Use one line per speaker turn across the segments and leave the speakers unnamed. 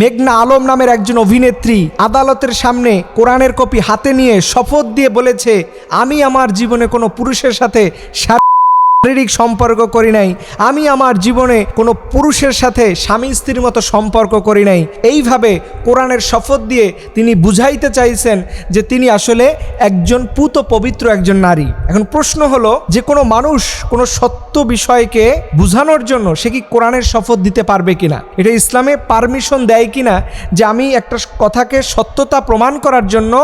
মেঘনা আলম নামের একজন অভিনেত্রী আদালতের সামনে কোরআনের কপি হাতে নিয়ে শপথ দিয়ে বলেছে, আমি আমার জীবনে কোনো পুরুষের সাথে শারীরিক সম্পর্ক করি নাই। আমি আমার জীবনে কোনো পুরুষের সাথে স্বামী স্ত্রীর মতো সম্পর্ক করি নাই। এইভাবে কোরআনের শপথ দিয়ে তিনি বুঝাইতে চাইছেন যে তিনি আসলে একজন পুত পবিত্র একজন নারী। এখন প্রশ্ন হলো, যে কোনো মানুষ কোনো সত্য বিষয়কে বুঝানোর জন্য সে কি কোরআনের শপথ দিতে পারবে কিনা? এটা ইসলামে পারমিশন দেয় কিনা? যে আমি একটা কথাকে সত্যতা প্রমাণ করার জন্য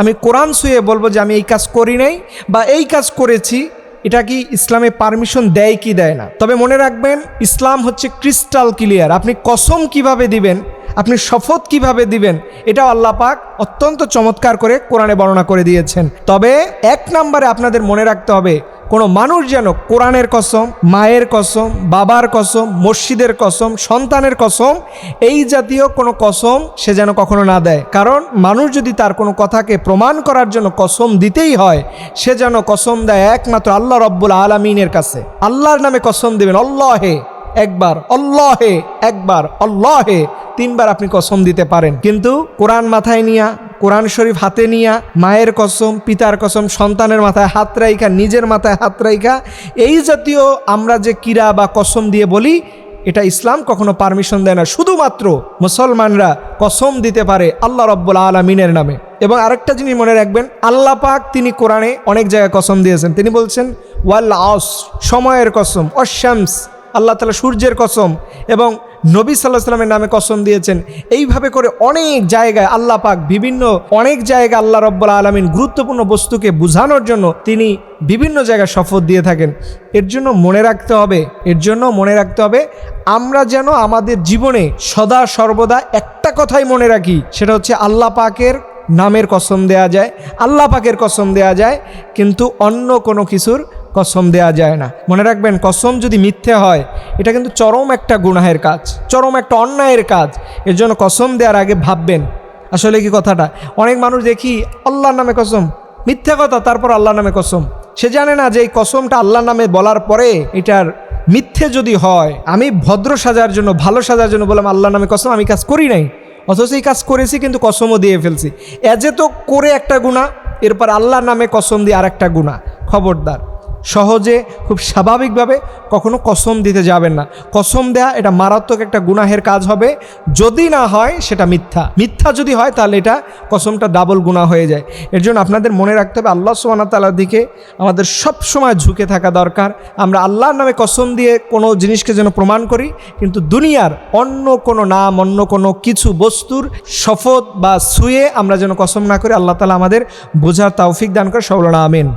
আমি কোরআন শুয়ে বলব যে আমি এই কাজ করি নাই বা এই কাজ করেছি এটা কি ইসলামে পারমিশন দেয় কি দেয় না? তবে মনে রাখবেন, ইসলাম হচ্ছে ক্রিস্টাল ক্লিয়ার আপনি কসম কীভাবে দিবেন, আপনি শপথ কীভাবে দিবেন, এটাও আল্লাহ পাক অত্যন্ত চমৎকার করে কোরআনে বর্ণনা করে দিয়েছেন। তবে এক নম্বরে আপনাদের মনে রাখতে হবে কোনো মানুষ যেন কোরআনের কসম, মায়ের কসম, বাবার কসম, মসজিদের কসম, সন্তানের কসম, এই জাতীয় কোনো কসম সে যেন কখনো না দেয়। কারণ মানুষ যদি তার কোনো কথাকে প্রমাণ করার জন্য কসম দিতেই হয়, সে যেন কসম দেয় একমাত্র আল্লাহ রব্বুল আলমিনের কাছে। আল্লাহর নামে কসম দেবেন অল্লাহে একবার অল্লাহে একবার অল্লাহে তিনবার আপনি কসম দিতে পারেন। কিন্তু কোরআন মাথায় নিয়া কোরআন শরীফ হাতে নিয়া, মায়ের কসম, পিতার কসম, সন্তানের মাথায় হাত রাইখা, নিজের মাথায় হাত রাইখা, এই জাতীয় আমরা যে কিরা বা কসম দিয়ে বলি, এটা ইসলাম কখনো পারমিশন দেয় না। শুধুমাত্র মুসলমানরা কসম দিতে পারে আল্লাহ রব্বুল আলমিনের নামে। এবং আরেকটা জিনিস মনে রাখবেন, আল্লাহ পাক তিনি কোরআনে অনেক জায়গায় কসম দিয়েছেন। তিনি বলছেন, ওয়াল আস সময়ের কসম অশ্যামস আল্লাহ তালা সূর্যের কসম এবং নবী সাল্লাহ সাল্লামের নামে কসম দিয়েছেন। এইভাবে করে অনেক জায়গায় আল্লাহ পাক বিভিন্ন, অনেক জায়গায় আল্লাহ রব্বুল আলমিন গুরুত্বপূর্ণ বস্তুকে বোঝানোর জন্য তিনি বিভিন্ন জায়গায় শপথ দিয়ে থাকেন। এর জন্য মনে রাখতে হবে, এর জন্য মনে রাখতে হবে, আমরা যেন আমাদের জীবনে সদা সর্বদা একটা কথাই মনে রাখি, সেটা হচ্ছে আল্লাহ পাকের নামের কসম দেয়া যায়, আল্লাহ পাকের কসম দেয়া যায়, কিন্তু অন্য কোনো কিছুর কসম দেয়া যায় না। মনে রাখবেন, কসম যদি মিথ্যে হয়, এটা কিন্তু চরম একটা গুনাহের কাজ, চরম একটা অন্যায়ের কাজ। এর জন্য কসম দেওয়ার আগে ভাববেন। আসলে কি কথাটা? অনেক মানুষ দেখি আল্লাহর নামে কসম, মিথ্যে কথা, তারপর আল্লাহর নামে কসম। সে জানে না যে এই কসমটা আল্লাহর নামে বলার পরে এটার মিথ্যে যদি হয়, আমি ভদ্র সাজার জন্য, ভালো সাজার জন্য বললাম, আল্লাহর নামে কসম, আমি কাজ করি নাই। অথচ এই কাজ করেছি, কিন্তু কসমও দিয়ে ফেলছি। এজে তো করে একটা গুণা এরপর আল্লাহর নামে কসম দিয়ে আর একটা গুণা খবরদার। সহজে, খুব স্বাভাবিকভাবে কখনো কসম দিতে যাবেন না। কসম দেয়া এটা মারাত্মক একটা গুনাহের কাজ হবে। যদি না হয়, সেটা মিথ্যা। মিথ্যা যদি হয়, তাহলে এটা কসমটা ডাবল গুণা হয়ে যায়। এর জন্য আপনাদের মনে রাখতে হবে, আল্লাহ সোহানা তালার দিকে আমাদের সব সময় ঝুঁকে থাকা দরকার। আমরা আল্লাহর নামে কসম দিয়ে কোনো জিনিসকে যেন প্রমাণ করি, কিন্তু দুনিয়ার অন্য কোনো নাম, অন্য কোনো কিছু, বস্তুর শপথ বা সুয়ে আমরা যেন কসম না করি, আল্লাহ তালা আমাদের বোঝার তৌফিক দান করে সবলনা আমিন।